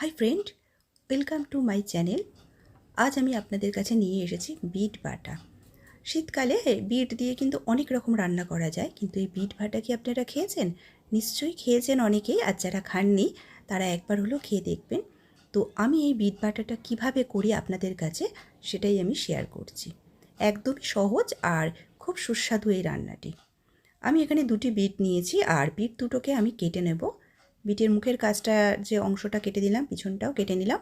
Hi friend welcome to my channel আজ আমি আপনাদের কাছে নিয়ে এসেছি বিট বাটা। শীতকালে বিট দিয়ে কিন্তু অনেক রকম রান্না করা যায়, কিন্তু এই বিট বাটা কি আপনারা খেয়েছেন? নিশ্চয়ই খেয়েছেন অনেকেই, আর যারা খাননি, তারা একবার হলেও খেয়ে দেখবেন। তো আমি এই বিট বাটাটা কীভাবে করি আপনাদের কাছে, সেটাই আমি শেয়ার করছি। একদমই সহজ আর খুব সুস্বাদু এই রান্নাটি। আমি এখানে দুটি বিট নিয়েছি, আর বিট দুটোকে আমি কেটে নেব। বিটের মুখের কাজটা যে অংশটা কেটে দিলাম, পিছনটাও কেটে নিলাম।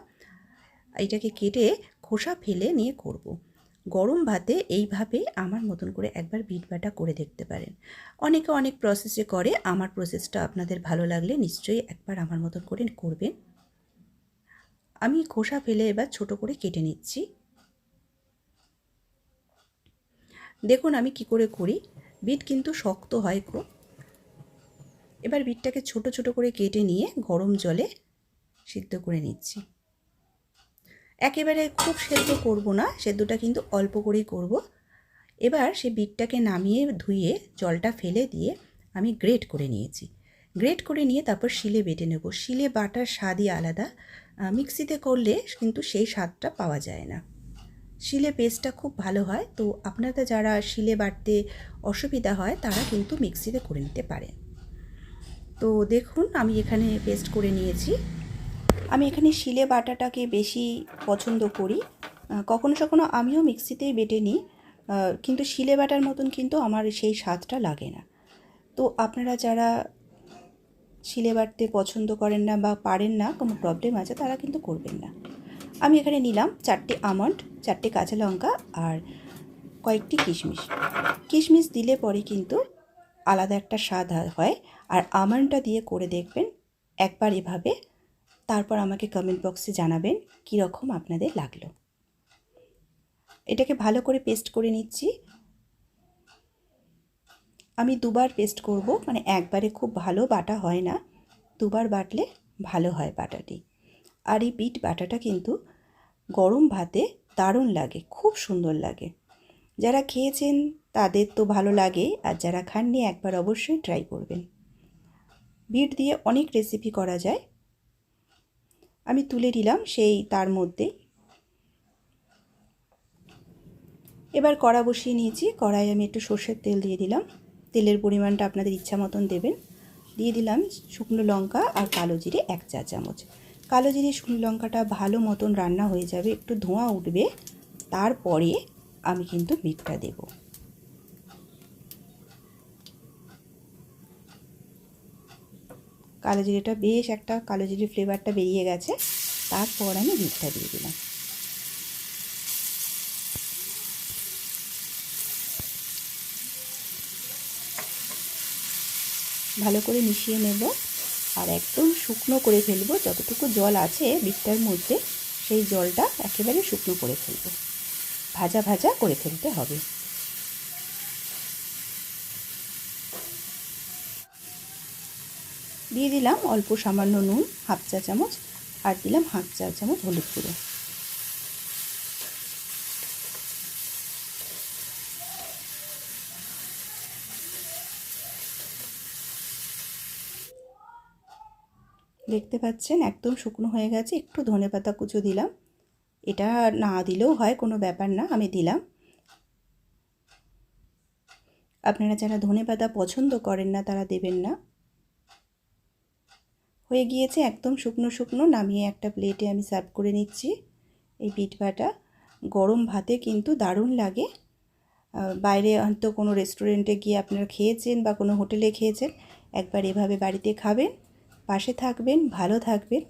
এটাকে কেটে খোসা ফেলে নিয়ে করব। গরম ভাতে এইভাবে আমার মতন করে একবার বিট বাটা করে দেখতে পারেন। অনেকে অনেক প্রসেসে করে, আমার প্রসেসটা আপনাদের ভালো লাগলে নিশ্চয়ই একবার আমার মতন করে করবেন। আমি খোসা ফেলে এবার ছোট করে কেটে নিচ্ছি। দেখুন আমি কি করে করি। বিট কিন্তু শক্ত হয় খুব এবার বিটটাকে ছোট ছোট করে কেটে নিয়ে গরম জলে সিদ্ধ করে নিচ্ছি। একেবারে খুব সেদ্ধ করব না, সেদ্ধটা কিন্তু অল্প করেই করব। এবার সে বিটটাকে নামিয়ে ধুয়ে জলটা ফেলে দিয়ে আমি গ্রেট করে নিয়েছি। গ্রেট করে নিয়ে তারপর শিলে বেটে নেব। শিলে বাটার স্বাদই আলাদা। মিক্সিতে করলে কিন্তু সেই স্বাদটা পাওয়া যায় না। শিলে পেস্টটা খুব ভালো হয়। তো আপনারা যারা শিলে বাটতে অসুবিধা হয়, তারা কিন্তু মিক্সিতে করে নিতে পারেন। তো দেখুন, আমি এখানে পেস্ট করে নিয়েছি। আমি এখানে শিলে বাটাটাকে বেশি পছন্দ করি। কখনো কখনো আমিও মিক্সিতেই বেটে নিই। কিন্তু শিলে বাটার মতন কিন্তু আমার সেই স্বাদটা লাগে না। তো আপনারা যারা শিলে বাটতে পছন্দ করেন না বা পারেন না, কোনো প্রবলেম আছে, তারা কিন্তু করবেন না। আমি এখানে নিলাম চারটে আমন্ড, চারটে কাঁচা লঙ্কা আর কয়েকটি কিশমিশ। কিশমিশ দিলে পরে কিন্তু আলাদা একটা স্বাদ হয়। আর আমন্ডটা দিয়ে করে দেখবেন একবার এভাবে। তারপর আমাকে কমেন্ট বক্সে জানাবেন কীরকম আপনাদের লাগল। এটাকে ভালো করে পেস্ট করে নিচ্ছি। আমি দুবার পেস্ট করব। মানে একবারে খুব ভালো বাটা হয় না। দুবার বাটলে ভালো হয় বাটাটি। আর এই বিট বাটাটা কিন্তু গরম ভাতে দারুণ লাগে। খুব সুন্দর লাগে। যারা খেয়েছেন তাদের তো ভালো লাগে আর যারা খাননি একবার অবশ্যই ট্রাই করবেন। বিট দিয়ে অনেক রেসিপি করা যায়। আমি তুলে দিলাম সেই তার মধ্যে। এবার কড়া বসিয়ে নিয়েছি। কড়াই আমি একটু সর্ষের তেল দিয়ে দিলাম। তেলের পরিমাণটা আপনাদের ইচ্ছা মতন দেবেন। দিয়ে দিলাম শুকনো লঙ্কা আর কালো জিরে এক চা চামচ। কালো জিরে, শুকনো লঙ্কাটা ভালো মতন রান্না হয়ে যাবে, একটু ধোঁয়া উঠবে। তারপরে আমি কিন্তু বিটটা দেব। কালো জিরেটা, বেশ একটা কালো জিরে ফ্লেভারটা বেরিয়ে গেছে। তারপর আমি বিটটা দিয়ে দিলাম। ভালো করে মিশিয়ে নেব আর একদম শুকনো করে ফেলব। যতটুকু জল আছে বিটটার মধ্যে, সেই জলটা একেবারে শুকনো করে ফেলব। ভাজা ভাজা করে ফেলতে হবে। দিয়ে দিলাম অল্প সামান্য নুন, হাফ চা চামচ, আর দিলাম হাফ চা চামচ হলুদ গুঁড়ো। দেখতে পাচ্ছেন একদম শুকনো হয়ে গেছে, একটু ধনে পাতা কুচো দিলাম। এটা না দিলেও হয়, কোনো ব্যাপার না, আমি দিলাম। আপনারা যারা ধনে পাতা পছন্দ করেন না, তারা দেবেন না। হয়ে গিয়েছে, একদম শুকনো শুকনো। নামিয়ে একটা প্লেটে আমি সার্ভ করে নিচ্ছি এই পিঠ বাটা গরম ভাতে কিন্তু দারুণ লাগে। বাইরে হয়তো কোনো রেস্টুরেন্টে গিয়ে আপনারা খেয়েছেন বা কোনো হোটেলে খেয়েছেন, একবার এভাবে বাড়িতে খাবেন, পাশে থাকবেন, ভালো থাকবেন।